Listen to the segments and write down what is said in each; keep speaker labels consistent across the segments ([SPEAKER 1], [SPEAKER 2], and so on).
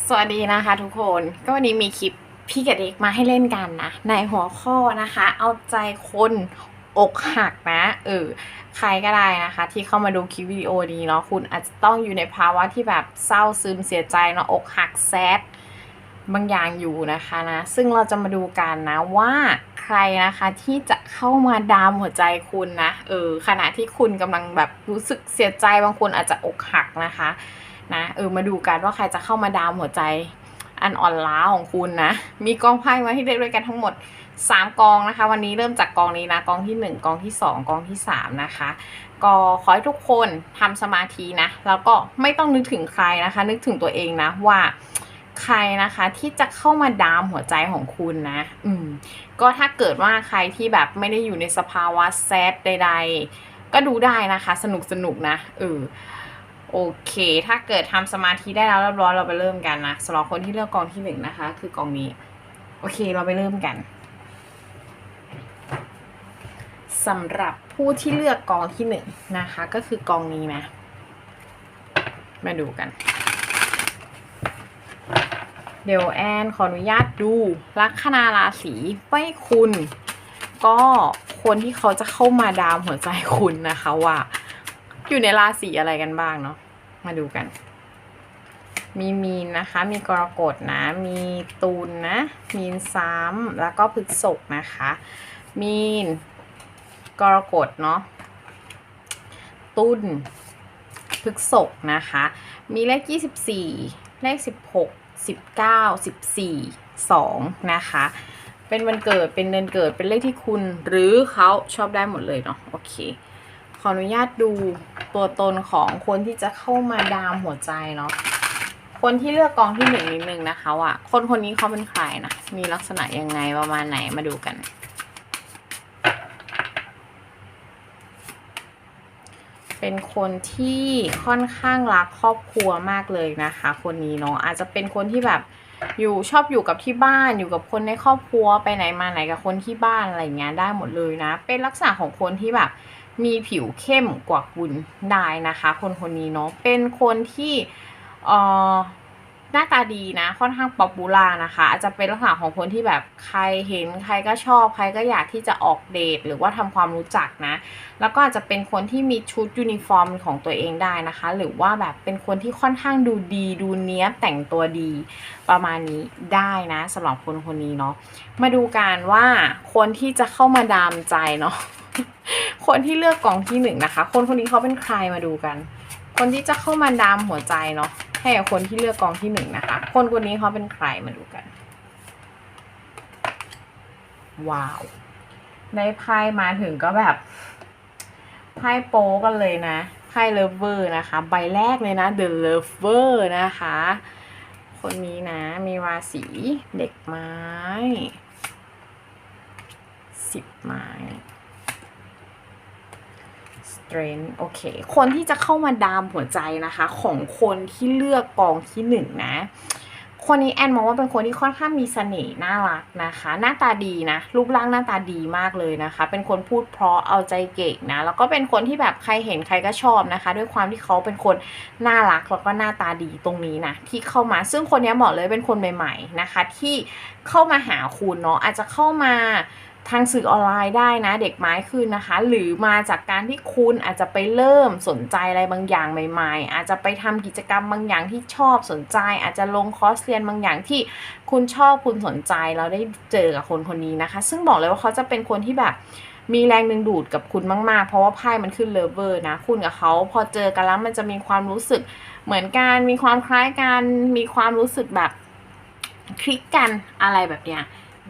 [SPEAKER 1] สวัสดีนะคะทุกคนก็วันนี้มีคลิปพี่กับเด็กมาให้เล่นกันนะ ในหัวข้อนะคะ เอาใจคนอกหักนะเออใครก็ได้นะคะ ที่เข้ามาดูคลิปวิดีโอนี้เนาะคุณอาจจะต้องอยู่ในภาวะที่แบบเศร้าซึมเสียใจเนาะอกหักแซดบางอย่างอยู่นะคะนะ ซึ่งเราจะมาดูกันนะว่าใครนะคะที่จะเข้ามาดามหัวใจคุณนะเออขณะที่คุณกำลังแบบรู้สึกเสียใจบางคนอาจจะอกหักนะคะ นะเออมาดูกันว่าใครจะเข้ามาดามหัวใจอันอ่อนล้าของคุณนะ มีกองไพ่มาให้เลือกด้วยกันทั้งหมด 3 กองนะคะ วันนี้เริ่มจากกองนี้นะกองที่ 1 กองที่ 2 กองที่ 3 นะคะ ก็ขอให้ทุกคนทำสมาธินะ แล้วก็ไม่ต้องนึกถึงใครนะคะ นึกถึงตัวเองนะว่าใครนะคะที่จะเข้ามาดามหัวใจของคุณนะ อืม ก็ถ้าเกิดว่าใครที่แบบไม่ได้อยู่ในสภาวะแซดใด ๆ ก็ดูได้นะคะ สนุกสนุกนะเออ โอเค ถ้าเกิดทำสมาธิได้แล้วเรียบร้อยเราไปเริ่มกันนะสำหรับคนที่เลือกกองที่หนึ่งนะคะ คือกองนี้ โอเคเราไปเริ่มกันสำหรับผู้ที่เลือกกองที่หนึ่งนะคะ ก็คือกองนี้นะมาดูกัน เดี๋ยวแอนขออนุญาตดูลัคนาราศีไม่คุณ ก็คนที่เขาจะเข้ามาดามหัวใจคุณนะคะว่า อยู่ในราศีอะไรกันบ้างเนาะ มาดูกัน มีมีนนะคะ มีกรกฎนะ มีตูนนะ มีนซ้ำแล้วก็พฤกษภนะคะ มีน กรกฎเนาะ ตุนพฤกษภนะคะ มีเลข 24 เลข 16 19 14 2 นะคะ เป็นวันเกิด เป็นเดือนเกิด เป็นเลขที่คุณ หรือเขาชอบได้หมดเลยเนาะ โอเค ขออนุญาตดู ตัวตนของคนที่จะเข้ามาดามหัวใจเนาะคนที่เลือกกองที่หนึ่งนิดนึงนะคะว่าคนคนนี้เขาเป็นใครนะมีลักษณะยังไงประมาณไหนมาดูกันเป็นคนที่ค่อนข้างรักครอบครัวมากเลยนะคะ คนนี้เนาะอาจจะเป็นคนที่แบบอยู่ชอบอยู่กับที่บ้านอยู่กับคนในครอบครัวไปไหนมาไหนกับคนที่บ้านอะไรเงี้ยได้หมดเลยนะ เป็นลักษณะของคนที่แบบ มีผิวเข้มกว่าคุณได้นะคะ คนคนนี้เนาะเป็นคนที่เอ่อหน้าตาดีนะ ค่อนข้างป๊อปปูล่านะคะ อาจจะเป็นลักษณะของคนที่แบบใครเห็นใครก็ชอบใครก็อยากที่จะออกเดทหรือว่าทำความรู้จักนะ แล้วก็อาจจะเป็นคนที่มีชุดยูนิฟอร์มของตัวเองได้นะคะ หรือว่าแบบเป็นคนที่ค่อนข้างดูดีดูเนี้ยบแต่งตัวดีประมาณนี้ได้นะสำหรับคนคนนี้เนาะมาดูกันว่าคนที่จะเข้ามาดามใจเนาะ คนที่เลือกกองที่หนึ่งนะคะ คนคนนี้เขาเป็นใครมาดูกัน คนที่จะเข้ามาดามหัวใจเนาะให้กับคนที่เลือกกองที่หนึ่งนะคะ คนคนนี้เขาเป็นใครมาดูกัน ว้าวได้ไพ่มาถึงก็แบบไพ่โป๊กันเลยนะไพ่เลเวอร์นะคะ ใบแรกเลยนะ The Lover นะคะ คนนี้นะ มีราศีเด็กไม้สิบไม้ strength โอเค คนที่จะเข้ามาดามหัวใจนะคะ ของคนที่เลือกกองที่หนึ่งนะ คนนี้แอนมองว่าเป็นคนที่ค่อนข้างมีเสน่ห์น่ารักนะคะ หน้าตาดีนะ รูปร่างหน้าตาดีมากเลยนะคะ เป็นคนพูดเพราะเอาใจเก่งนะ แล้วก็เป็นคนที่แบบใครเห็นใครก็ชอบนะคะ ด้วยความที่เขาเป็นคนน่ารักแล้วก็หน้าตาดีตรงนี้นะที่เข้ามา ซึ่งคนนี้เหมาะเลยเป็นคนใหม่ ๆนะคะ ที่เข้ามาหาคุณเนาะอาจจะเข้ามา ทางสื่อออนไลน์ได้นะเด็กไม้ขึ้นนะคะ หรือมาจากการที่คุณอาจจะไปเริ่มสนใจอะไรบางอย่างใหม่ ๆ อาจจะไปทำกิจกรรมบางอย่างที่ชอบสนใจ อาจจะลงคอร์สเรียนบางอย่างที่คุณชอบคุณสนใจแล้วได้เจอกับคนคนนี้นะคะ ซึ่งบอกเลยว่าเขาจะเป็นคนที่แบบมีแรงดึงดูดกับคุณมากๆ เพราะว่าไพ่มันขึ้นเลเวอร์นะ คุณกับเขาพอเจอกันแล้วมันจะมีความรู้สึกเหมือนกัน มีความคล้ายกัน มีความรู้สึกแบบคลิกกันอะไรแบบเนี้ย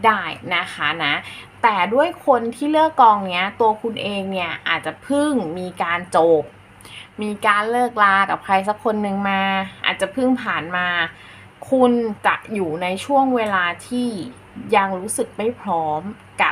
[SPEAKER 1] ได้นะคะนะ แต่ด้วยคนที่เลือกกองเนี้ย ตัวคุณเองเนี่ยอาจจะพึ่งมีการจบ มีการเลิกลากับใครสักคนหนึ่งมา อาจจะพึ่งผ่านมา คุณจะอยู่ในช่วงเวลาที่ยังรู้สึกไม่พร้อมกับ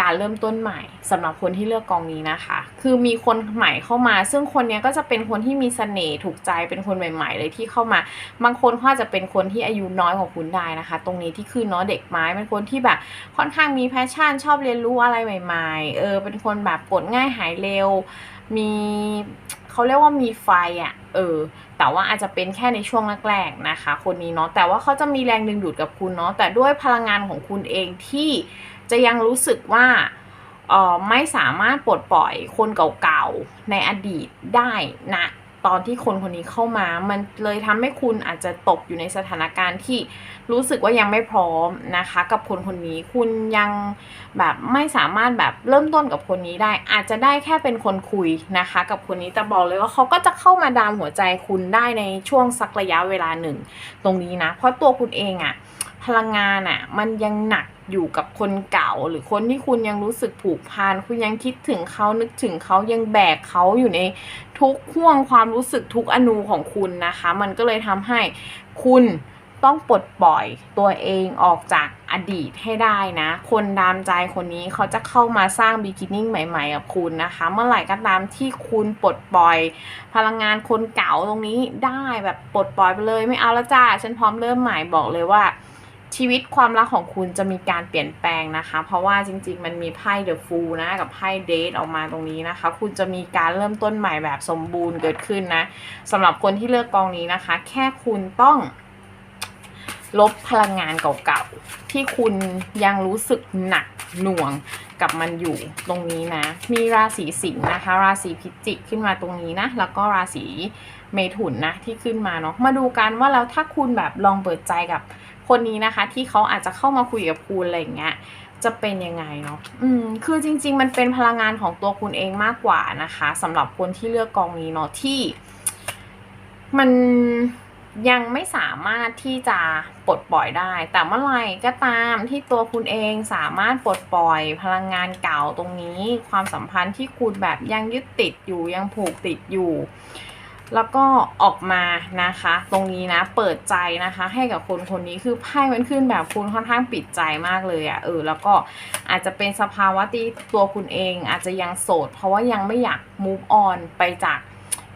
[SPEAKER 1] การเริ่มต้นใหม่สำหรับคนที่เลือกกองนี้นะคะ คือมีคนใหม่เข้ามา ซึ่งคนนี้ก็จะเป็นคนที่มีเสน่ห์ถูกใจเป็นคนใหม่ ๆ เลยที่เข้ามา บางคนเขาอาจจะเป็นคนที่อายุน้อยกว่าคุณได้นะคะ ตรงนี้ที่คือเนาะเด็กไม้เป็นคนที่แบบค่อนข้างมีแพชชั่น ชอบเรียนรู้อะไรใหม่ ๆ เออเป็นคนแบบกดง่ายหายเร็ว มีเขาเรียกว่ามีไฟอะ่ะเออแต่ว่าอาจจะเป็นแค่ในช่วงแรกๆนะคะ คนนี้เนาะแต่ว่าเขาจะมีแรงดึงดูดกับคุณเนาะแต่ด้วยพลังงานของคุณเองที่ จะยังรู้สึกว่าไม่สามารถปลดปล่อยคนเก่าๆในอดีตได้นะตอนที่คนคนนี้เข้ามา มันเลยทำให้คุณอาจจะตกอยู่ในสถานการณ์ที่รู้สึกว่ายังไม่พร้อมนะคะ กับคนคนนี้คุณยังแบบไม่สามารถแบบเริ่มต้นกับคนนี้ได้ อาจจะได้แค่เป็นคนคุยนะคะ กับคนนี้แต่บอกเลยว่าเขาก็จะเข้ามาดามหัวใจคุณได้ในช่วงสักระยะเวลาหนึ่ง ตรงนี้นะ เพราะตัวคุณเองอะพลังงานอะมันยังหนัก อยู่กับคนเก่า หรือคนที่คุณยังรู้สึกผูกพันคุณยังคิดถึงเขานึกถึงเขายังแบกเขาอยู่ในทุกห่วงความรู้สึกทุกอนูของคุณนะคะ มันก็เลยทำให้คุณต้องปลดปล่อยตัวเองออกจากอดีตให้ได้นะ คนดามใจคนนี้เขาจะเข้ามาสร้างบิกินิ่งใหม่ ๆ กับคุณนะคะ เมื่อไหร่ก็ตามที่คุณปลดปล่อย พลังงานคนเก่าตรงนี้ได้แบบปลดปล่อยไปเลยไม่เอาแล้วจ้า ฉันพร้อมเริ่มใหม่บอกเลยว่า ชีวิตความรักของคุณจะมีการเปลี่ยนแปลงนะคะ เพราะว่าจริง ๆ มันมีไพ่เดอะฟูลนะกับไพ่เดทออกมาตรงนี้นะคะ คุณจะมีการเริ่มต้นใหม่แบบสมบูรณ์เกิดขึ้นนะสำหรับคนที่เลือกกองนี้นะคะ แค่คุณต้อง ลบพลังงานเก่าๆที่คุณยังรู้สึกหนักหน่วงกับมันอยู่ตรงนี้นะ มีราศีสิงห์นะคะ ราศีพิจิกขึ้นมาตรงนี้นะ แล้วก็ราศีเมถุนนะที่ขึ้นมาเนาะมาดูกันว่าแล้วถ้าคุณแบบลองเปิดใจกับ คนนี้นะคะ ที่เขาอาจจะเข้ามาคุยกับคุณอะไรอย่างเงี้ยจะเป็นยังไงเนาะ อืม คือจริง ๆ มันเป็นพลังงานของตัวคุณเองมากกว่านะคะสำหรับคนที่เลือกกองนี้เนาะที่ มันยังไม่สามารถที่จะปลดปล่อยได้ แต่เมื่อไหร่ก็ตามที่ตัวคุณเองสามารถปลดปล่อย พลังงานเก่าตรงนี้ ความสัมพันธ์ที่คุณแบบยังยึดติดอยู่ยังผูกติดอยู่ แล้วก็ออกมานะคะ ตรงนี้นะเปิดใจนะคะ ให้กับคนคนนี้คือไพ่มันขึ้นแบบคุณค่อนข้างปิดใจมากเลยอะ่ะเออแล้วก็อาจจะเป็นสภาวะที่ตัวคุณเองอาจจะยังโสด เพราะว่ายังไม่อยาก move on ไปจาก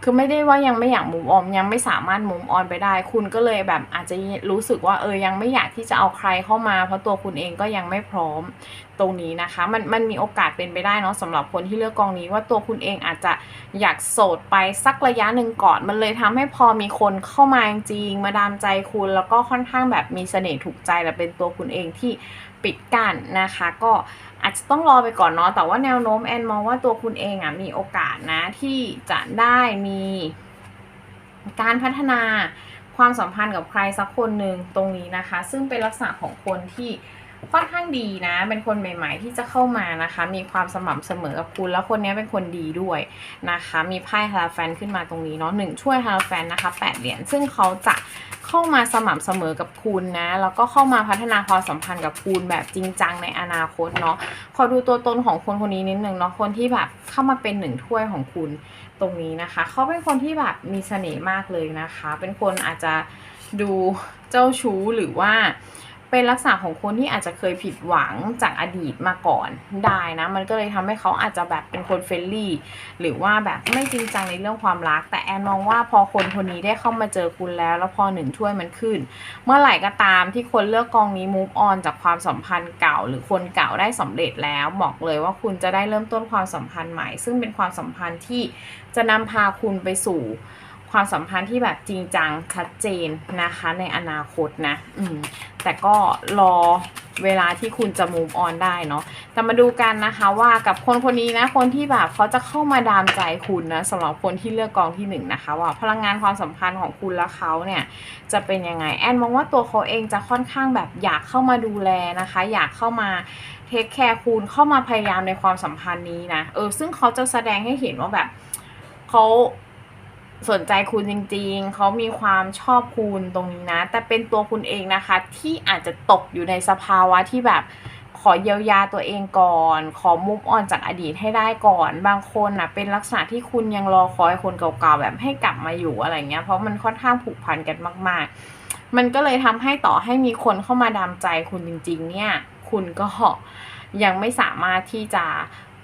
[SPEAKER 1] คือไม่ได้ว่ายังไม่อยากมุมออมยังไม่สามารถมุมออนไปได้ คุณก็เลยแบบอาจจะรู้สึกว่าเออยังไม่อยากที่จะเอาใครเข้ามา เพราะตัวคุณเองก็ยังไม่พร้อมตรงนี้นะคะ มันมันมีโอกาสเป็นไปได้เนาะสำหรับคนที่เลือกกองนี้ว่าตัวคุณเองอาจจะอยากโสดไปสักระยะหนึ่งก่อน มันเลยทำให้พอมีคนเข้ามาจริงมาดามใจคุณ แล้วก็ค่อนข้างแบบมีเสน่ห์ถูกใจและเป็นตัวคุณเองที่ ปิดกั้นนะคะ ก็อาจจะต้องรอไปก่อนเนาะแต่ว่าแนวโน้มแอนมองว่าตัวคุณเองอะมีโอกาสนะที่จะได้มีการพัฒนาความสัมพันธ์กับใครสักคนหนึ่งตรงนี้นะคะ ซึ่งเป็นลักษณะของคนที่ ค่อนข้างดีนะ เป็นคนใหม่ๆ ที่จะเข้ามานะคะ มีความสม่ำเสมอกับคุณ แล้วคนนี้เป็นคนดีด้วยนะคะ มีไพ่ฮาราแฟนขึ้นมาตรงนี้เนาะหนึ่งช่วยฮาราแฟนนะคะแปดเหรียญ ซึ่งเขาจะเข้ามาสม่ำเสมอกับคุณนะ แล้วก็เข้ามาพัฒนาความสัมพันธ์กับคุณแบบจริงจังในอนาคตเนาะ ขอดูตัวตนของคนคนนี้นิดนึงเนาะ คนที่แบบเข้ามาเป็นหนึ่งถ้วยของคุณตรงนี้นะคะ เขาเป็นคนที่แบบมีเสน่ห์มากเลยนะคะ เป็นคนอาจจะดูเจ้าชู้หรือว่า เป็นลักษณะของคนที่อาจจะเคยผิดหวังจากอดีตมาก่อนได้นะ มันก็เลยทำให้เขาอาจจะแบบเป็นคนเฟรนลี่ หรือว่าแบบไม่จริงจังในเรื่องความรัก แต่แอนมองว่าพอคนคนนี้ได้เข้ามาเจอคุณแล้ว แล้วพอหนึ่งถ้วยมันขึ้น เมื่อไหร่ก็ตามที่คนเลือกกองนี้ move on จากความสัมพันธ์เก่า หรือคนเก่าได้สำเร็จแล้ว บอกเลยว่าคุณจะได้เริ่มต้นความสัมพันธ์ใหม่ ซึ่งเป็นความสัมพันธ์ที่จะนำพาคุณไปสู่ ความสัมพันธ์ที่แบบจริงจังชัดเจนนะคะในอนาคตนะอืมแต่ก็รอเวลาที่คุณจะ move on ได้เนาะแต่มาดูกันนะคะว่ากับคนคนนี้นะ คนที่แบบเขาจะเข้ามาดามใจคุณนะสำหรับคนที่เลือกกองที่หนึ่งนะคะ ว่าพลังงานความสัมพันธ์ของคุณและเขาเนี่ยจะเป็นยังไง แอนมองว่าตัวเขาเองจะค่อนข้างแบบอยากเข้ามาดูแลนะคะ อยากเข้ามาเทคแคร์คุณเข้ามาพยายามในความสัมพันธ์นี้นะเออซึ่งเขาจะแสดงให้เห็นว่าแบบเขา สนใจคุณจริงๆ เขามีความชอบคุณตรงนี้นะ แต่เป็นตัวคุณเองนะคะ ที่อาจจะตกอยู่ในสภาวะที่แบบขอเยียวยาตัวเองก่อน ขอมุฟออนจากอดีตให้ได้ก่อน บางคนนะเป็นลักษณะที่คุณยังรอคอยคนเก่าๆแบบให้กลับมาอยู่อะไรเงี้ย เพราะมันค่อนข้างผูกพันกันมาก ๆ มันก็เลยทำให้ต่อให้มีคนเข้ามาดามใจคุณจริง ๆ เนี่ย คุณก็ยังไม่สามารถที่จะ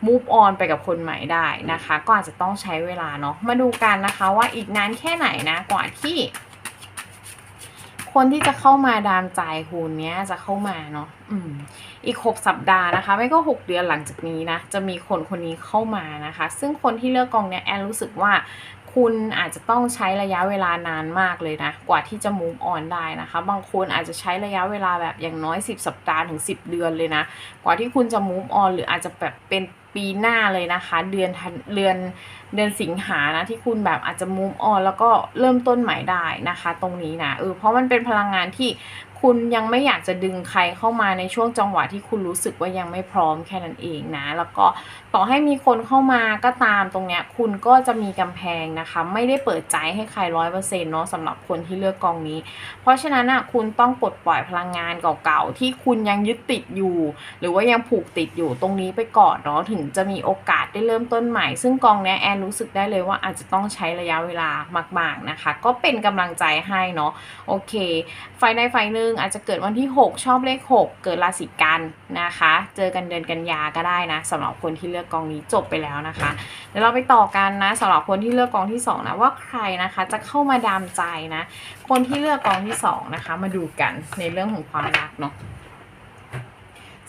[SPEAKER 1] move on ไปกับคนใหม่ได้นะคะ ก็อาจจะต้องใช้เวลาเนาะมาดูกันนะคะว่าอีกนานแค่ไหนนะกว่าที่ คนที่จะเข้ามาดามใจคุณเนี้ยจะเข้ามาเนาะอืม อีก6สัปดาห์นะคะ ไม่ก็6เดือนหลังจากนี้นะ จะมีคนคนนี้เข้ามานะคะ ซึ่งคนที่เลือกกองเนี้ยแอนรู้สึกว่าคุณอาจจะต้องใช้ระยะเวลานานมากเลยนะ กว่าที่จะ move on ได้นะคะ บางคนอาจจะใช้ระยะเวลาแบบอย่างน้อย 10 สัปดาห์ถึง 10 เดือนเลยนะ กว่าที่คุณจะ move on หรืออาจจะแบบเป็น ปีหน้าเลยนะคะ เดือนธันเดือนเดือนสิงหานะที่คุณแบบอาจจะ move on แล้วก็เริ่มต้นใหม่ได้นะคะ ตรงนี้นะเออเพราะมันเป็นพลังงานที่คุณยังไม่อยากจะดึงใครเข้ามาในช่วงจังหวะที่คุณรู้สึกว่ายังไม่พร้อมแค่นั้นเองนะ แล้วก็ต่อให้มีคนเข้ามาก็ตามตรงเนี้ยคุณก็จะมีกำแพงนะคะ ไม่ได้เปิดใจให้ใครร้อยเปอร์เซ็นต์เนาะสำหรับคนที่เลือกกองนี้ เพราะฉะนั้นอะคุณต้องปลดปล่อยพลังงานเก่าๆที่คุณยังยึดติดอยู่ หรือว่ายังผูกติดอยู่ตรงนี้ไปก่อนเนาะถึงจะมีโอกาสได้เริ่มต้นใหม่ ซึ่งกองนี้แอนรู้สึกได้เลยว่าอาจจะต้องใช้ระยะเวลามาก ๆ นะคะ ก็เป็นกำลังใจให้เนาะโอเค ไฟในไฟหนึ่งอาจจะเกิดวันที่ 6 ชอบเลข 6 เกิดราศีกันนะคะ เจอกันเดือนกันยาก็ได้นะสำหรับคนที่เลือกกองนี้จบไปแล้วนะคะเดี๋ยวเราไปต่อกันนะสำหรับคนที่เลือกกองที่2นะว่าใครนะคะจะเข้ามาดามใจนะ คนที่เลือกกองที่2นะคะมาดูกันในเรื่องของความรักเนาะ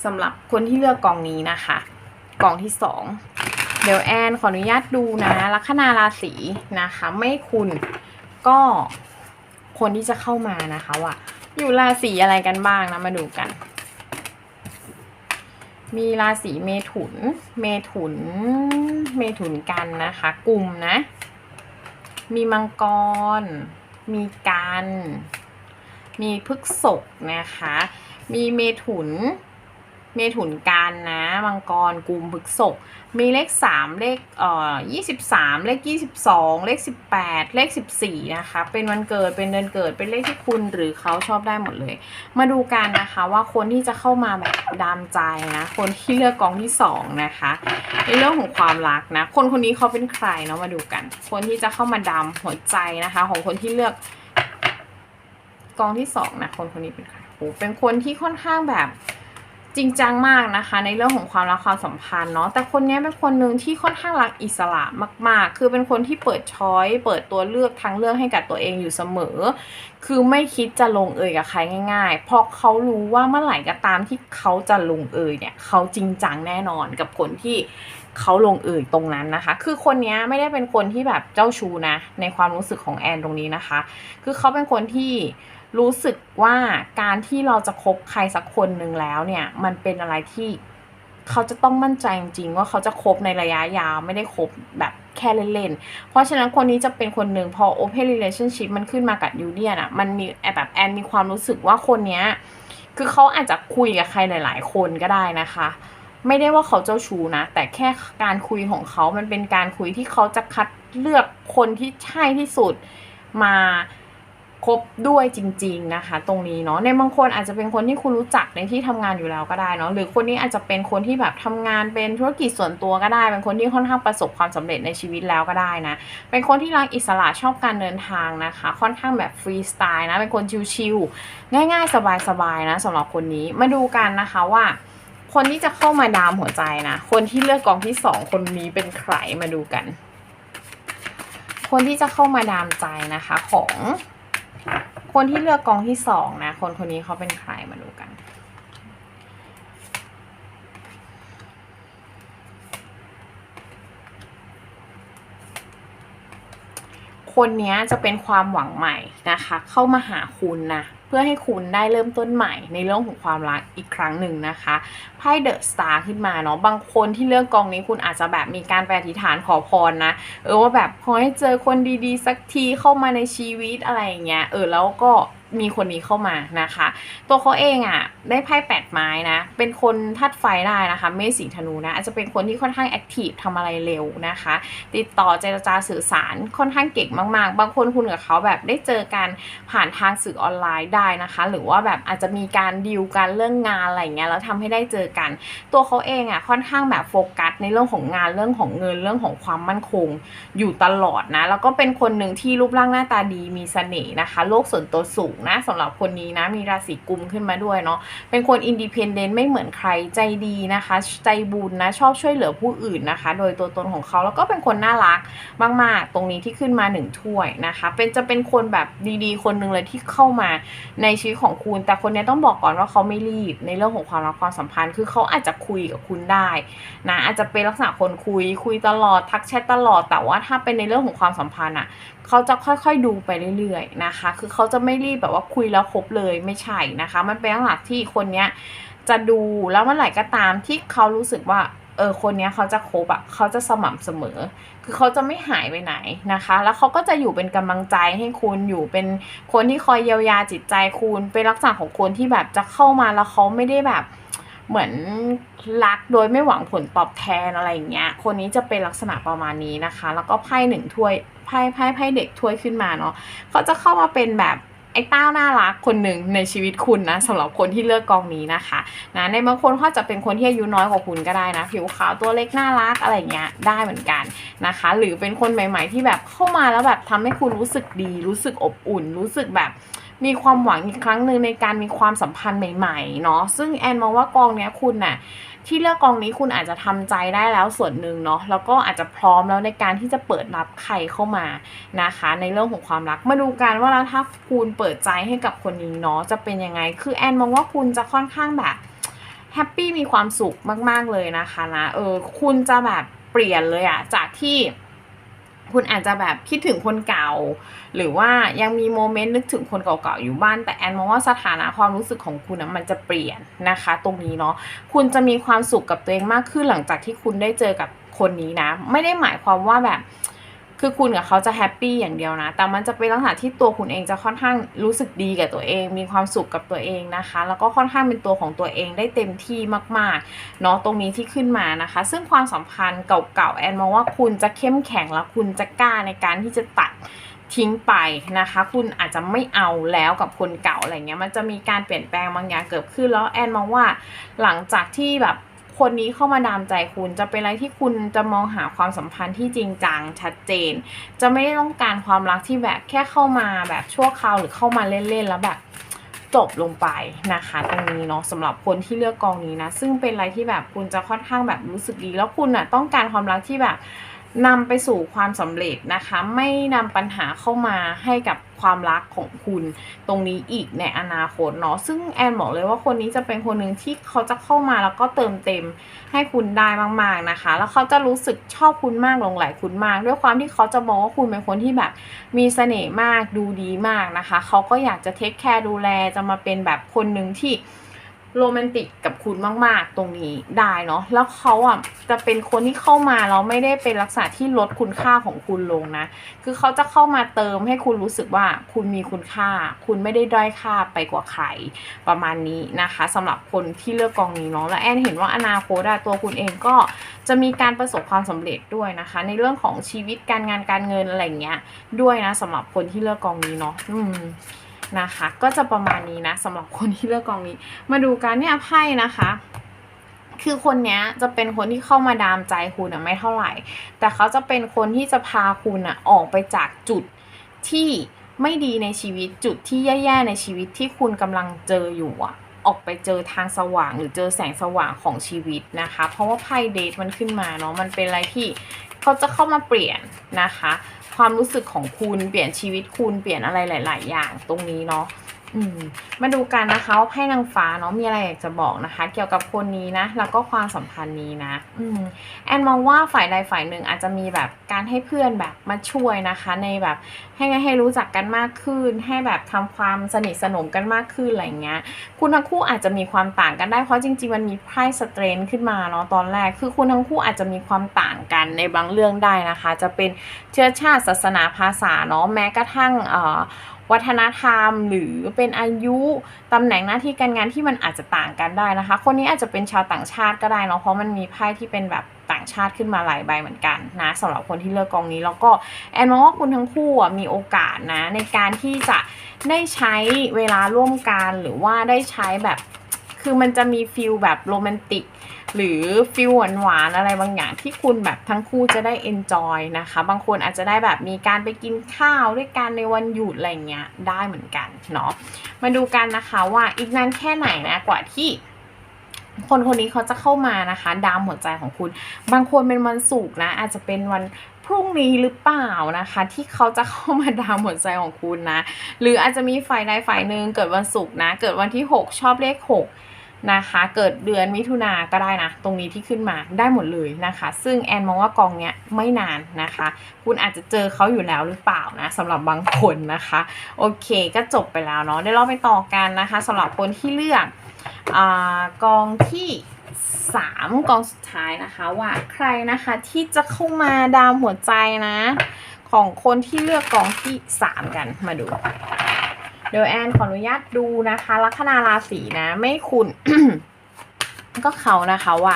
[SPEAKER 1] สำหรับคนที่เลือกกองนี้นะคะ กองที่2เดี๋ยวแอนขออนุญาตดูนะลัคนาราศีนะคะ ไม่คุณก็คนที่จะเข้ามานะคะว่าอยู่ราศีอะไรกันบ้างนะมาดูกัน มีราศีเมถุน เมถุน เมถุนกันนะคะ กลุ่มนะ มีมังกร มีกัน มีพฤกษกนะคะ มีเมถุน เมถุนกันนะมังกรกุมพฤกษกมีเลข 3 เลขเอ่อ23 เลข 22 เลข 18 เลข 14 นะคะ เป็นวันเกิดเป็นเดือนเกิดเป็นเลขที่คุณหรือเขาชอบได้หมดเลย มาดูกันนะคะว่าคนที่จะเข้ามาแบบดามใจนะ คนที่เลือกกองที่ 2 นะคะในเรื่องของความรักนะ คนคนนี้เขาเป็นใครเนาะมาดูกัน คนที่จะเข้ามาดามหัวใจนะคะ ของคนที่เลือกกองที่สองนะคนคนนี้เป็นใครโอ้เป็นคนที่ค่อนข้างแบบ จริงจังมากนะคะ ในเรื่องของความรักความสัมพันธ์เนาะแต่คนนี้เป็นคนหนึ่งที่ค่อนข้างรักอิสระมาก ๆ คือเป็นคนที่เปิดช้อยเปิดตัวเลือกทางเลือกให้กับตัวเองอยู่เสมอ คือไม่คิดจะลงเอยกับใครง่าย ๆ เพราะเขารู้ว่าเมื่อไหร่ก็ตามที่เขาจะลงเอยเนี่ยเขาจริงจังแน่นอนกับคนที่เขาลงเอยตรงนั้นนะคะ คือคนนี้ไม่ได้เป็นคนที่แบบเจ้าชู้นะ ในความรู้สึกของแอนตรงนี้นะคะ คือเขาเป็นคนที่รู้สึกว่าการที่เราจะคบใครสักคนหนึ่งแล้วเนี่ย มันเป็นอะไรที่เขาจะต้องมั่นใจจริงๆว่าเขาจะคบในระยะยาวไม่ได้คบแบบแค่เล่นๆ เพราะฉะนั้นคนนี้จะเป็นคนหนึ่งพอ open relationship มันขึ้นมากับยูเนียนอะ มันมีแบบแอนมีความรู้สึกว่าคนเนี้ย คือเขาอาจจะคุยกับใครหลาย ๆ คนก็ได้นะคะ ไม่ได้ว่าเขาเจ้าชู้นะ แต่แค่การคุยของเขามันเป็นการคุยที่เขาจะคัดเลือกคนที่ใช่ที่สุดมา คบด้วยจริง ๆนะคะ ตรงนี้เนาะในบางคนอาจจะเป็นคนที่คุณรู้จักในที่ทำงานอยู่แล้วก็ได้เนาะหรือคนนี้อาจจะเป็นคนที่แบบทำงานเป็นธุรกิจส่วนตัวก็ได้ เป็นคนที่ค่อนข้างประสบความสำเร็จในชีวิตแล้วก็ได้นะเป็นคนที่รักอิสระชอบการเดินทางนะคะ ค่อนข้างแบบฟรีสไตล์นะเป็นคนชิลๆง่ายๆ สบายๆนะสำหรับคนนี้มาดูกันนะคะว่าคนที่จะเข้ามาดามหัวใจนะ คนที่เลือกกองที่สองคนนี้เป็นใครมาดูกัน คนที่จะเข้ามาดามใจนะคะของ คนที่เลือกกองที่สองนะ คนคนนี้เขาเป็นใครมาดูกัน คนนี้จะเป็นความหวังใหม่นะคะ เข้ามาหาคุณนะเพื่อให้คุณได้เริ่มต้นใหม่ในเรื่องของความรักอีกครั้งหนึ่งนะคะไพ่เดอะสตาร์ขึ้นมาเนาะบางคนที่เลือกกองนี้คุณอาจจะแบบมีการไปอธิษฐานขอพรนะเออว่าแบบขอให้เจอคนดีๆ สักทีเข้ามาในชีวิตอะไรอย่างเงี้ยเออแล้วก็ มีคนนี้เข้ามานะคะ ตัวเขาเองอะ่ะได้ไพ่แปดไม้นะ เป็นคนทัดไฟได้นะคะเมษสีธนูนะอาจจะเป็นคนที่ค่อนข้างแอคทีฟทำอะไรเร็วนะคะ ติดต่อเจรจาสื่อสารค่อนข้างเก่งมาก ๆ บางคนคุณกับเขาแบบได้เจอกันผ่านทางสื่อออนไลน์ได้นะคะ หรือว่าแบบอาจจะมีการดีลกันเรื่องงานอะไรเงี้ยแล้วทำให้ได้เจอกัน ตัวเขาเองอะ่ะค่อนข้างแบบโฟกัสในเรื่องของงานเรื่องของเงินเรื่องของความมั่นคงอยู่ตลอดนะแล้วก็เป็นคนหนึ่งที่รูปร่างหน้าตาดีมีเสน่ห์นะคะ โลกส่วนตัวสูงนะสำหรับคนนี้นะมีราศีกุมขึ้นมาด้วยเนาะเป็นคนอินดิเพนเดนต์ไม่เหมือนใครใจดีนะคะ ใจบุญนะชอบช่วยเหลือผู้อื่นนะคะ โดยตัวตนของเขาแล้วก็เป็นคนน่ารักมาก ๆ ตรงนี้ที่ขึ้นมาหนึ่งถ้วยนะคะเป็นจะเป็นคนแบบดีๆ คนหนึ่งเลยที่เข้ามาในชีวิตของคุณ แต่คนนี้ต้องบอกก่อนว่าเขาไม่รีบในเรื่องของความรักความสัมพันธ์ คือเขาอาจจะคุยกับคุณได้นะอาจจะเป็นลักษณะคนคุยคุยตลอดทักแชทตลอดแต่ว่าถ้าเป็นในเรื่องของความสัมพันธ์อะ เขาจะค่อยๆดูไปเรื่อยๆนะคะ คือเขาจะไม่รีบแบบว่าคุยแล้วคบเลยไม่ใช่นะคะ มันเป็นลักษณะที่คนเนี้ยจะดูแล้วเมื่อไหร่ก็ตามที่เขารู้สึกว่าเออคนนี้เขาจะคบอะเขาจะสม่ำเสมอ คือเขาจะไม่หายไปไหนนะคะ แล้วเขาก็จะอยู่เป็นกำลังใจให้คุณอยู่เป็นคนที่คอยเยียวยาจิตใจคุณ เป็นลักษณะของคนที่แบบจะเข้ามาแล้วเขาไม่ได้แบบ เหมือนรักโดยไม่หวังผลตอบแทนอะไรอย่างเงี้ย คนนี้จะเป็นลักษณะประมาณนี้นะคะ แล้วก็ไพ่หนึ่งถ้วยไพ่ไพ่ไพ่เด็กถ้วยขึ้นมาเนาะเขาจะเข้ามาเป็นแบบไอ้เต้าน่ารักคนหนึ่งในชีวิตคุณนะสำหรับคนที่เลือกกองนี้นะคะนะในบางคนเขาจะเป็นคนที่อายุน้อยกว่าคุณก็ได้นะ ผิวขาวตัวเล็กน่ารักอะไรเงี้ยได้เหมือนกันนะคะ หรือเป็นคนใหม่ ๆ ที่แบบเข้ามาแล้วแบบทำให้คุณรู้สึกดี รู้สึกอบอุ่น รู้สึกแบบ มีความหวังอีกครั้งหนึ่งในการมีความสัมพันธ์ใหม่ๆเนาะซึ่งแอนมองว่ากองเนี้ยคุณน่ะที่เลือกกองนี้คุณอาจจะทำใจได้แล้วส่วนหนึ่งเนาะแล้วก็อาจจะพร้อมแล้วในการที่จะเปิดรับใครเข้ามานะคะ ในเรื่องของความรักมาดูกันว่าแล้วถ้าคุณเปิดใจให้กับคนนี้เนาะจะเป็นยังไง คือแอนมองว่าคุณจะค่อนข้างแบบแฮปปี้มีความสุขมาก ๆเลยนะคะนะเออคุณจะแบบเปลี่ยนเลยอะจากที่ คุณอาจจะแบบคิดถึงคนเก่า หรือว่ายังมีโมเมนต์นึกถึงคนเก่าๆอยู่บ้าน แต่แอนมองว่าสถานะความรู้สึกของคุณนะมันจะเปลี่ยนนะคะ ตรงนี้เนาะคุณจะมีความสุขกับตัวเองมากขึ้นหลังจากที่คุณได้เจอกับคนนี้นะ ไม่ได้หมายความว่าแบบ คือคุณกับเขาจะแฮปปี้อย่างเดียวนะ แต่มันจะเป็นลักษณะที่ตัวคุณเองจะค่อนข้างรู้สึกดีกับตัวเอง มีความสุขกับตัวเองนะคะ แล้วก็ค่อนข้างเป็นตัวของตัวเองได้เต็มที่มากๆ เนาะตรงนี้ที่ขึ้นมานะคะ ซึ่งความสัมพันธ์เก่าๆแอนมองว่าคุณจะเข้มแข็งและคุณจะกล้าในการที่จะตัดทิ้งไปนะคะ คุณอาจจะไม่เอาแล้วกับคนเก่าอะไรเงี้ยมันจะมีการเปลี่ยนแปลงบางอย่างเกิดขึ้นแล้วแอนมองว่าหลังจากที่แบบ คนนี้เข้ามาดามใจคุณจะเป็นอะไรที่คุณจะมองหาความสัมพันธ์ที่จริงจังชัดเจน จะไม่ได้ต้องการความรักที่แบบแค่เข้ามาแบบชั่วคราวหรือเข้ามาเล่นๆแล้วแบบจบลงไปนะคะตรงนี้เนาะสำหรับคนที่เลือกกองนี้นะ ซึ่งเป็นอะไรที่แบบคุณจะค่อนข้างแบบรู้สึกดี แล้วคุณอะต้องการความรักที่แบบ นำไปสู่ความสำเร็จนะคะ ไม่นำปัญหาเข้ามาให้กับความรักของคุณ ตรงนี้อีกในอนาคตเนาะซึ่งแอนบอกเลยว่าคนนี้จะเป็นคนหนึ่งที่เขาจะเข้ามาแล้วก็เติมเต็มให้คุณได้มากๆนะคะ แล้วเขาจะรู้สึกชอบคุณมากหลงไหลคุณมาก ด้วยความที่เขาจะมองว่าคุณเป็นคนที่แบบมีเสน่ห์มากดูดีมากนะคะ เขาก็อยากจะเทคแคร์ดูแลจะมาเป็นแบบคนหนึ่งที่ โรแมนติกกับคุณมาก ๆ ตรงนี้ได้เนาะแล้วเขาอะจะเป็นคนที่เข้ามาแล้วไม่ได้เป็นลักษณะที่ลดคุณค่าของคุณลงนะ คือเขาจะเข้ามาเติมให้คุณรู้สึกว่าคุณมีคุณค่า คุณไม่ได้ด้อยค่าไปกว่าใครประมาณนี้นะคะสำหรับคนที่เลือกกองนี้เนาะและแอนเห็นว่าอนาคตตัวคุณเองก็จะมีการประสบความสำเร็จด้วยนะคะ ในเรื่องของชีวิตการงานการเงินอะไรเงี้ยด้วยนะสำหรับคนที่เลือกกองนี้เนาะอืม นะคะ ก็จะประมาณนี้นะสำหรับคนที่เลือกกองนี้ มาดูกันเนี่ยไพ่นะคะคือคนเนี้ยจะเป็นคนที่เข้ามาดามใจคุณอะไม่เท่าไหร่ แต่เขาจะเป็นคนที่จะพาคุณอะออกไปจากจุดที่ไม่ดีในชีวิตจุดที่แย่ๆในชีวิตที่คุณกำลังเจออยู่อะออกไปเจอทางสว่างหรือเจอแสงสว่างของชีวิตนะคะ เพราะว่าไพ่เดทมันขึ้นมาเนาะมันเป็นอะไรที่เขาจะเข้ามาเปลี่ยนนะคะ ความรู้สึกของคุณเปลี่ยนชีวิตคุณเปลี่ยนอะไรหลาย ๆ อย่างตรงนี้เนาะ มาดูกันนะคะว่าไพ่นางฟ้าเนาะมีอะไรอยากจะบอกนะคะ เกี่ยวกับคนนี้นะ แล้วก็ความสัมพันธ์นี้นะ อืมแอนมองว่าฝ่ายใดฝ่ายหนึ่งอาจจะมีแบบการให้เพื่อนแบบมาช่วยนะคะ ในแบบให้ให้รู้จักกันมากขึ้น ให้แบบทำความสนิทสนมกันมากขึ้นอะไรเงี้ย คุณทั้งคู่อาจจะมีความต่างกันได้เพราะจริง ๆ มันมีไพ่สเตรนขึ้นมาเนาะตอนแรกคือคุณทั้งคู่อาจจะมีความต่างกันในบางเรื่องได้นะคะ จะเป็นเชื้อชาติศาสนาภาษาเนาะแม้กระทั่งเอ่อ วัฒนธรรม หรือเป็นอายุตำแหน่งหน้าที่การงานที่มันอาจจะต่างกันได้นะคะ คนนี้อาจจะเป็นชาวต่างชาติก็ได้เนาะเพราะมันมีไพ่ที่เป็นแบบต่างชาติขึ้นมาหลายใบเหมือนกันนะสำหรับคนที่เลือกกองนี้แล้วก็แอนมองว่าคุณทั้งคู่มีโอกาสนะในการที่จะได้ใช้เวลาร่วมกันหรือว่าได้ใช้แบบคือมันจะมีฟิลแบบโรแมนติก หรือฟิลหวานๆอะไรบางอย่างที่คุณแบบทั้งคู่จะได้ enjoy นะคะ บางคนอาจจะได้แบบมีการไปกินข้าวด้วยกันในวันหยุดอะไรเงี้ยได้เหมือนกันเนาะมาดูกันนะคะว่าอีกนานแค่ไหนนะกว่าที่คนคนนี้เขาจะเข้ามานะคะ ดามหัวใจของคุณ บางคนเป็นวันศุกร์นะ อาจจะเป็นวันพรุ่งนี้หรือเปล่านะคะ ที่เขาจะเข้ามาดามหัวใจของคุณนะ หรืออาจจะมีฝ่ายใดฝ่ายหนึ่งเกิดวันศุกร์นะ เกิดวันที่ 6 ชอบเลข 6 นะคะ เกิดเดือนมิถุนาก็ได้นะ ตรงนี้ที่ขึ้นมาได้หมดเลยนะคะ ซึ่งแอนมองว่ากองเนี้ยไม่นานนะคะ คุณอาจจะเจอเขาอยู่แล้วหรือเปล่านะสำหรับบางคนนะคะ โอเคก็จบไปแล้วเนาะเดี๋ยวเราไปต่อกันนะคะสำหรับคนที่เลือกอกองที่สามกองสุดท้ายนะคะว่าใครนะคะที่จะเข้ามาดามหัวใจนะ ของคนที่เลือกกองที่สามกันมาดู เดี๋ยวแอนขออนุญาตดูนะคะ ลัคนาราศีนะ ไม่คุณก็เขานะคะว่า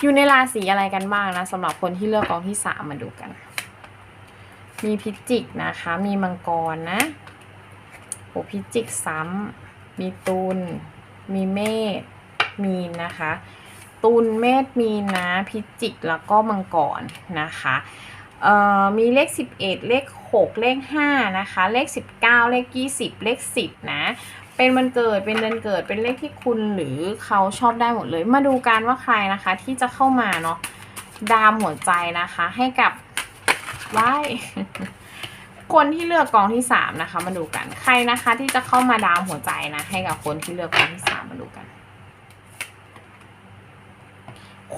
[SPEAKER 1] อยู่ในราศีอะไรกันบ้างนะสำหรับคนที่เลือกกองที่สามมาดูกัน มีพิจิกนะคะ มีมังกรนะโอ้พิจิกซ้ำมีตุลมีเมษมีนนะคะ ตุลเมษมีนนะ พิจิกแล้วก็มังกรนะคะเอ่อมีเลข 11 เลข 6 เลข 5 นะคะ เลข 19 เลข 20 เลข 10 นะ เป็นวันเกิดเป็นเดือนเกิดเป็นเลขที่คุณหรือเขาชอบได้หมดเลย มาดูกันว่าใครนะคะที่จะเข้ามาเนาะดามหัวใจนะคะ ให้กับว้ายคนที่เลือกกองที่สามนะคะ มาดูกันใครนะคะที่จะเข้ามาดามหัวใจนะ ให้กับคนที่เลือกกองที่สามมาดูกัน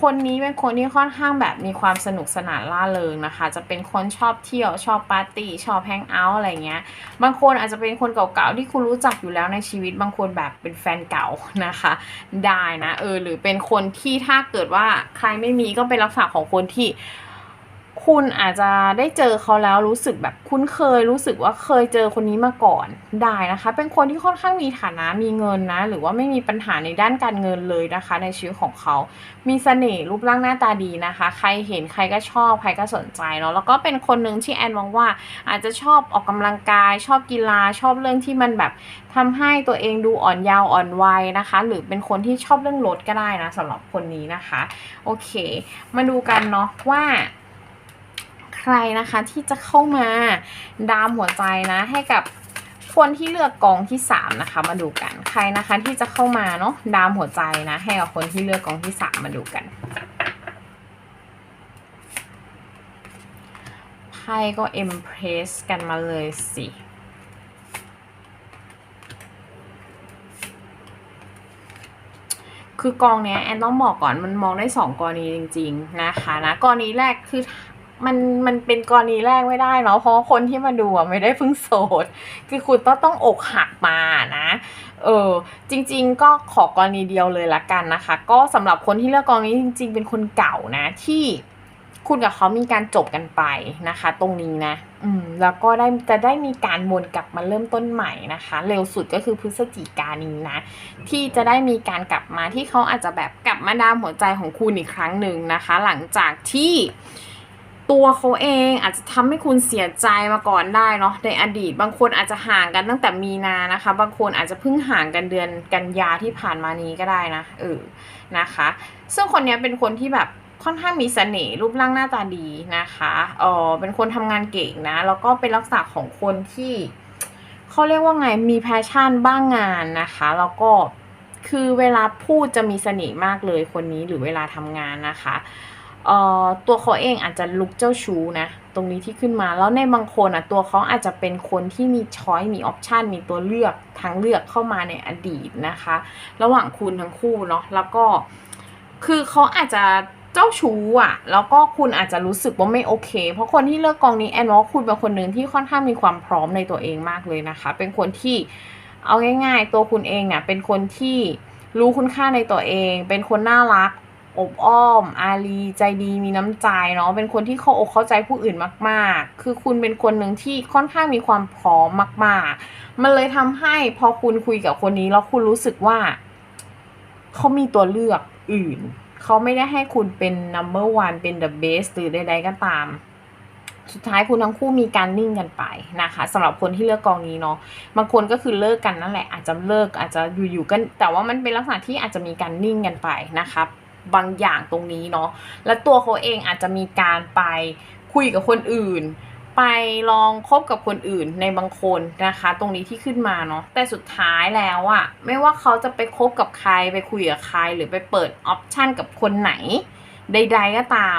[SPEAKER 1] คนนี้เป็นคนที่ค่อนข้างแบบมีความสนุกสนานล่าเริงนะคะ จะเป็นคนชอบเที่ยวชอบปาร์ตี้ชอบแฮงเอาท์อะไรเงี้ย บางคนอาจจะเป็นคนเก่าๆที่คุณรู้จักอยู่แล้วในชีวิต บางคนแบบเป็นแฟนเก่านะคะ ได้นะเออหรือเป็นคนที่ถ้าเกิดว่าใครไม่มีก็เป็นลักษณะของคนที่ คุณอาจจะได้เจอเขาแล้วรู้สึกแบบคุ้นเคย รู้สึกว่าเคยเจอคนนี้มาก่อนได้นะคะ เป็นคนที่ค่อนข้างมีฐานะมีเงินนะ หรือว่าไม่มีปัญหาในด้านการเงินเลยนะคะ ในชีวิตของเขา มีเสน่ห์รูปร่างหน้าตาดีนะคะ ใครเห็นใครก็ชอบใครก็สนใจเนาะแล้วก็เป็นคนหนึ่งที่แอนมองว่า อาจจะชอบออกกำลังกาย ชอบกีฬาชอบเรื่องที่มันแบบทำให้ตัวเองดูอ่อนเยาว์อ่อนวัยนะคะ หรือเป็นคนที่ชอบเรื่องรถก็ได้นะสำหรับคนนี้นะคะโอเค มาดูกันเนาะว่า ใครนะคะที่จะเข้ามาดามหัวใจนะให้กับคนที่เลือกกองที่สามนะคะมาดูกันใครนะคะที่จะเข้ามาเนาะดามหัวใจนะ ให้กับคนที่เลือกกองที่สามมาดูกันไพ่ก็เอ็มเพรสกันมาเลยสิคือกองเนี้ยแอนต้องบอกก่อนมันมองได้สองกรณีจริง ๆ นะคะนะกรณีแรกคือ มันมันเป็นกรณีแรกไม่ได้เนาะเพราะคนที่มาดูอะไม่ได้เพิ่งโสด คือคุณต้องต้องอกหักมานะ เออ จริง ๆ ก็ขอกรณีเดียวเลยละกันนะคะ ก็สำหรับคนที่เลือกกองนี้จริง ๆ เป็นคนเก่านะ ที่คุณกับเขามีการจบกันไปนะคะ ตรงนี้นะ อืม แล้วก็ได้จะได้มีการวนกลับมาเริ่มต้นใหม่นะคะ เร็วสุดก็คือพฤศจิกานนี้นะ ที่จะได้มีการกลับมาที่เขาอาจจะแบบกลับมาดามหัวใจของคุณอีกครั้งหนึ่งนะคะ หลังจากที่ ตัวเขาเองอาจจะทำให้คุณเสียใจมาก่อนได้เนาะในอดีต บางคนอาจจะห่างกันตั้งแต่มีนานะคะ บางคนอาจจะเพิ่งห่างกันเดือนกันยาที่ผ่านมานี้ก็ได้นะเออนะคะ ซึ่งคนนี้เป็นคนที่แบบค่อนข้างมีเสน่ห์รูปร่างหน้าตาดีนะคะเออเป็นคนทำงานเก่งนะ แล้วก็เป็นลักษณะของคนที่เขาเรียกว่าไงมีแพชชั่นบ้างงานนะคะ แล้วก็คือเวลาพูดจะมีเสน่ห์มากเลยคนนี้หรือเวลาทำงานนะคะ ตัวเขาเองอาจจะลุกเจ้าชู้นะ ตรงนี้ที่ขึ้นมาแล้วในบางคนอะตัวเขาอาจจะเป็นคนที่มีช้อยมีออปชันมีตัวเลือกทางเลือกเข้ามาในอดีตนะคะ ระหว่างคุณทั้งคู่เนาะแล้วก็คือเขาอาจจะเจ้าชู้อะ แล้วก็คุณอาจจะรู้สึกว่าไม่โอเค เพราะคนที่เลือกกองนี้แอนว่าคุณเป็นคนหนึ่งที่ค่อนข้างมีความพร้อมในตัวเองมากเลยนะคะ เป็นคนที่เอาง่าย ๆ ตัวคุณเองเนี่ยเป็นคนที่รู้คุณค่าในตัวเอง เป็นคนน่ารัก อบอ้อม อารีใจดีมีน้ำใจเนาะเป็นคนที่เข้าอกเข้าใจผู้อื่นมาก ๆ คือคุณเป็นคนหนึ่งที่ค่อนข้างมีความพร้อมมาก ๆ มันเลยทำให้พอคุณคุยกับคนนี้แล้วคุณรู้สึกว่า เขามีตัวเลือกอื่น เขาไม่ได้ให้คุณเป็น number one เป็น the best หรือใดๆก็ตามสุดท้ายคุณทั้งคู่มีการนิ่งกันไปนะคะสำหรับคนที่เลือกกองนี้เนาะบางคนก็คือเลิกกันนั่นแหละอาจจะเลิกอาจจะอยู่ๆกัน แต่ว่ามันเป็นลักษณะที่อาจจะมีการนิ่งกันไปนะครับ บางอย่างตรงนี้เนาะและตัวเขาเองอาจจะมีการไปคุยกับคนอื่น ไปลองคบกับคนอื่นในบางคนนะคะ ตรงนี้ที่ขึ้นมาเนาะแต่สุดท้ายแล้วอะไม่ว่าเขาจะไปคบกับใครไปคุยกับใคร หรือไปเปิดออปชันกับคนไหน ใด ๆ ก็ตาม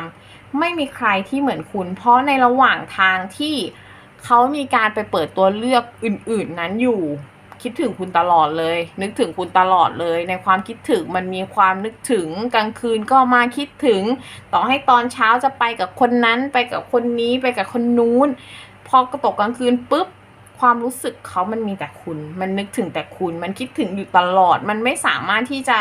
[SPEAKER 1] ไม่มีใครที่เหมือนคุณ เพราะในระหว่างทางที่เขามีการไปเปิดตัวเลือกอื่น ๆ นั้นอยู่ คิดถึงคุณตลอดเลย นึกถึงคุณตลอดเลย ในความคิดถึงมันมีความนึกถึงกลางคืนก็มาคิดถึง ต่อให้ตอนเช้าจะไปกับคนนั้น ไปกับคนนี้ไปกับคนนู้น พอกระตกกลางคืนปุ๊บความรู้สึกเขามันมีแต่คุณ มันนึกถึงแต่คุณ มันคิดถึงอยู่ตลอด มันไม่สามารถที่จะ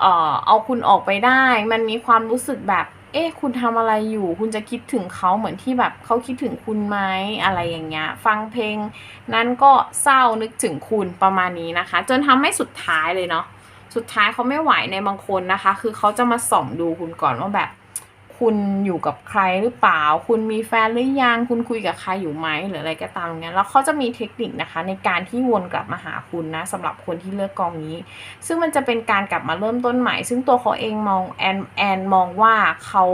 [SPEAKER 1] เอ่อ เอาคุณออกไปได้ มันมีความรู้สึกแบบ เอ๊ะคุณทำอะไรอยู่ คุณจะคิดถึงเขาเหมือนที่แบบเขาคิดถึงคุณไหมอะไรอย่างเงี้ย ฟังเพลง นั้นก็เศร้านึกถึงคุณประมาณนี้นะคะ จนทำให้สุดท้ายเลยเนาะสุดท้ายเขาไม่ไหวในบางคนนะคะ คือเขาจะมาส่องดูคุณก่อนว่าแบบ คุณอยู่กับใครหรือเปล่า คุณมีแฟนหรือยัง คุณคุยกับใครอยู่ไหมหรืออะไรก็ตามอย่างเงี้ย แล้วเขาจะมีเทคนิคนะคะ ในการที่วนกลับมาหาคุณนะสำหรับคนที่เลือกกองนี้ ซึ่งมันจะเป็นการกลับมาเริ่มต้นใหม่ ซึ่งตัวเขาเองมองแอนแอนมองว่าเขา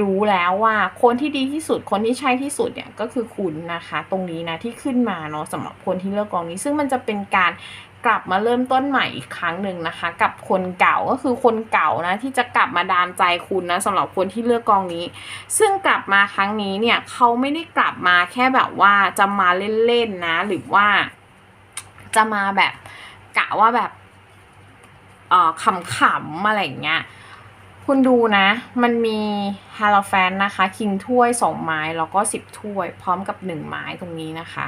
[SPEAKER 1] รู้แล้วว่าคนที่ดีที่สุดคนที่ใช่ที่สุดเนี่ยก็คือคุณนะคะ ตรงนี้นะที่ขึ้นมาเนาะสำหรับคนที่เลือกกองนี้ ซึ่งมันจะเป็นการ กลับมาเริ่มต้นใหม่อีกครั้งหนึ่งนะคะ กับคนเก่าก็คือคนเก่านะที่จะกลับมาดามใจคุณนะสำหรับคนที่เลือกกองนี้ ซึ่งกลับมาครั้งนี้เนี่ยเขาไม่ได้กลับมาแค่แบบว่าจะมาเล่นๆนะ หรือว่าจะมาแบบกะว่าแบบเอ่อขำๆอะไรอย่างเงี้ยคุณดูนะ มันมีฮาโลแฟนนะคะ คิงถ้วย 2 ไม้ แล้วก็ 10 ถ้วย พร้อมกับ 1 ไม้ตรงนี้นะคะ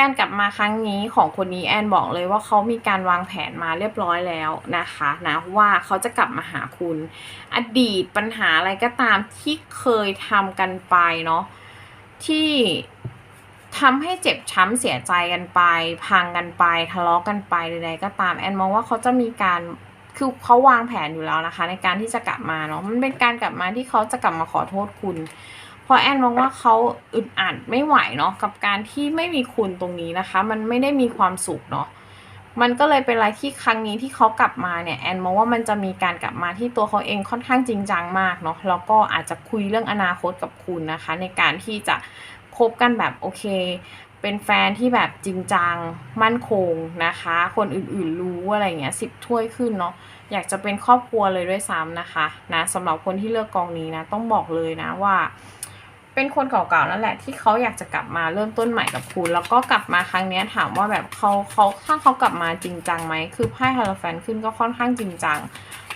[SPEAKER 1] การกลับมาครั้งนี้ของคนนี้แอนบอกเลยว่าเขามีการวางแผนมาเรียบร้อยแล้วนะคะนะว่าเขาจะกลับมาหาคุณ อดีตปัญหาอะไรก็ตามที่เคยทำกันไปเนาะที่ทำให้เจ็บช้ำเสียใจกันไป พังกันไปทะเลาะกันไปใดๆก็ตามแอนมองว่าเขาจะมีการคือเขาวางแผนอยู่แล้วนะคะ ในการที่จะกลับมาเนาะมันเป็นการกลับมาที่เขาจะกลับมาขอโทษคุณ ราะแอนมองว่าเขาอึดอัดไม่ไหวเนาะกับการที่ไม่มีคุณตรงนี้นะคะ มันไม่ได้มีความสุขเนาะมันก็เลยเป็นอะไรที่ครั้งนี้ที่เขากลับมาเนี่ยแอนมองว่ามันจะมีการกลับมาที่ตัวเขาเองค่อนข้างจริงจังมากเนาะแล้วก็อาจจะคุยเรื่องอนาคตกับคุณนะคะ ในการที่จะคบกันแบบโอเค เป็นแฟนที่แบบจริงจังมั่นคงนะคะ คนอื่นๆรู้อะไรเงี้ยสิบถ้วยขึ้นเนาะอยากจะเป็นครอบครัวเลยด้วยซ้ำนะคะนะสำหรับคนที่เลือกกองนี้นะต้องบอกเลยนะว่า เป็นคนเก่าๆนั่นแหละที่เขาอยากจะกลับมาเริ่มต้นใหม่กับคุณ แล้วก็กลับมาครั้งนี้ถามว่าแบบเขาเขาถ้าเขากลับมาจริงจังไหมคือไพ่ฮาร์แฟนขึ้นก็ค่อนข้างจริงจัง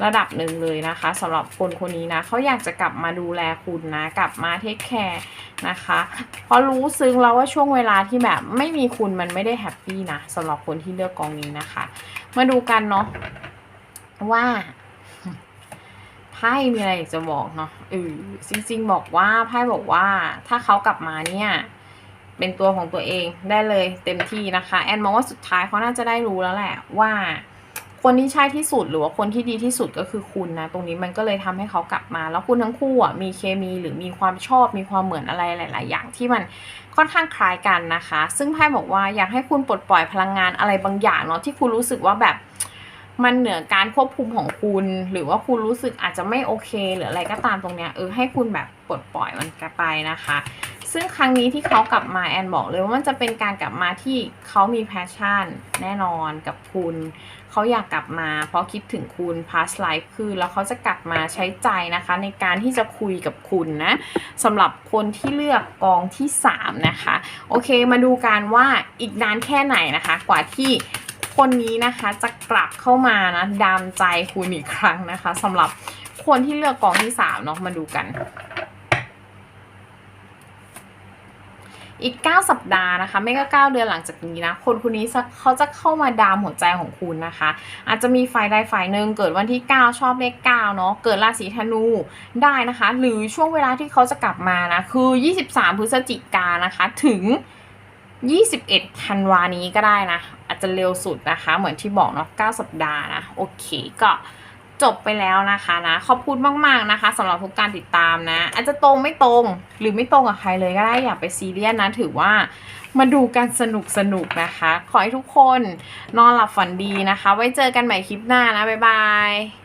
[SPEAKER 1] ระดับหนึ่งเลยนะคะสำหรับคนคนนี้นะเขาอยากจะกลับมาดูแลคุณนะกลับมาเทคแคร์นะคะเพราะรู้ซึ้งแล้วว่าช่วงเวลาที่แบบไม่มีคุณมันไม่ได้แฮปปี้นะสำหรับคนที่เลือกกองนี้นะคะ มาดูกันเนาะว่า พ่มีอะไรจะบอกเนาะเออจริงๆบอกว่าไพ่บอกว่า ถ้าเขากลับมาเนี่ย เป็นตัวของตัวเองได้เลยเต็มที่นะคะ แอนมองว่าสุดท้ายเขาน่าจะได้รู้แล้วแหละว่า คนที่ใช่ที่สุดหรือว่าคนที่ดีที่สุดก็คือคุณนะ ตรงนี้มันก็เลยทำให้เขากลับมา แล้วคุณทั้งคู่อะมีเคมีหรือมีความชอบมีความเหมือนอะไรหลาย ๆ อย่างที่มันค่อนข้างคล้ายกันนะคะ ซึ่งไพ่บอกว่าอยากให้คุณปลดปล่อยพลังงานอะไรบางอย่างเนาะที่คุณรู้สึกว่าแบบ มันเหนือการควบคุมของคุณ หรือว่าคุณรู้สึกอาจจะไม่โอเค หรืออะไรก็ตามตรงเนี้ยเออให้คุณแบบปลดปล่อยมันไปนะคะ ซึ่งครั้งนี้ที่เขากลับมาแอนบอกเลยว่ามันจะเป็นการกลับมาที่เขามีแพชชั่นแน่นอนกับคุณเขาอยากกลับมา เพราะคิดถึงคุณ past life คือแล้วเขาจะกลับมาใช้ใจนะคะ ในการที่จะคุยกับคุณนะสำหรับคนที่เลือกกองที่ 3 นะคะ โอเคมาดูกันว่าอีกนานแค่ไหนนะคะ กว่าที่ คนนี้นะคะจะกลับเข้ามานะดามใจคุณอีกครั้งนะคะสำหรับคนที่เลือกกองที่3เนาะมาดูกัน อีก 9 สัปดาห์นะคะไม่ก็ 9 เดือนหลังจากนี้นะ คนคนนี้เขาจะเข้ามาดามหัวใจของคุณนะคะ อาจจะมีฝ่ายใดฝ่ายหนึ่งเกิดวันที่ 9 ชอบเลข9เนาะเกิดราศีธนูได้นะคะ หรือช่วงเวลาที่เขาจะกลับมานะคือ 23 พฤศจิกานะคะถึง 21ธันวานี้ก็ได้นะ อาจจะเร็วสุดนะคะ เหมือนที่บอกเนาะ9สัปดาห์นะ โอเคก็จบไปแล้วนะคะนะ ขอบคุณมาก ๆ นะคะสำหรับทุกการติดตามนะ อาจจะตรงไม่ตรงหรือไม่ตรงกับใครเลยก็ได้อย่าไปซีเรียสนะ ถือว่ามาดูกันสนุกสนุกๆนะคะ ขอให้ทุกคนนอนหลับฝันดีนะคะ ไว้เจอกันใหม่คลิปหน้านะ บ๊ายบาย